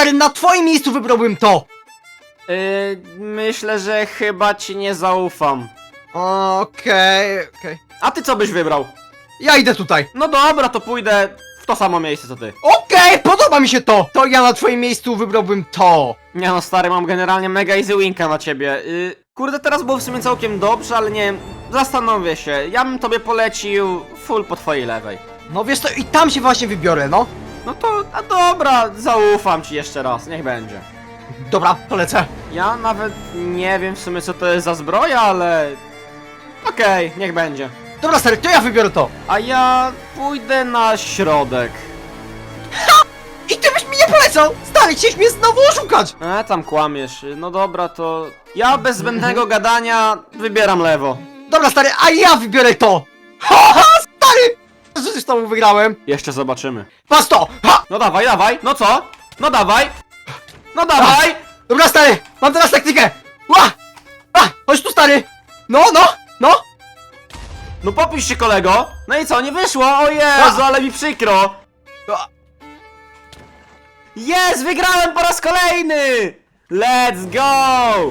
stary, na twoim miejscu wybrałbym to! Yy, myślę, że chyba ci nie zaufam. Okej, okej. A ty co byś wybrał? Ja idę tutaj. No dobra, to pójdę w to samo miejsce co ty. Okej, podoba mi się to! To ja na twoim miejscu wybrałbym to. Nie no stary, mam generalnie mega easy winka na ciebie. Yy, kurde, teraz było w sumie całkiem dobrze, ale nie wiem, zastanowię się. Ja bym tobie polecił full po twojej lewej. No wiesz co, i tam się właśnie wybiorę, no. Dobra, zaufam ci jeszcze raz, niech będzie. Dobra, to lecę. Ja nawet nie wiem w sumie co to jest za zbroja, ale... Okej, niech będzie. Dobra, stary, to ja wybiorę to. A ja pójdę na środek. I ty byś mi nie polecał! Stary, chciałeś mnie znowu oszukać! E, tam kłamiesz. No dobra, to... Ja bez zbędnego gadania wybieram lewo. Dobra, stary, a ja wybiorę to! Ha, ha! Że z tobą wygrałem. Jeszcze zobaczymy. Patrz to! Ha! No dawaj, dawaj, no co? No dawaj! No dawaj! Dobra, stary, mam teraz taktykę! Ła! A, chodź tu, stary! No, no, no! No popisz się kolego! No i co, nie wyszło? O Jezu, ale mi przykro! A. Jest! Wygrałem po raz kolejny! Let's go!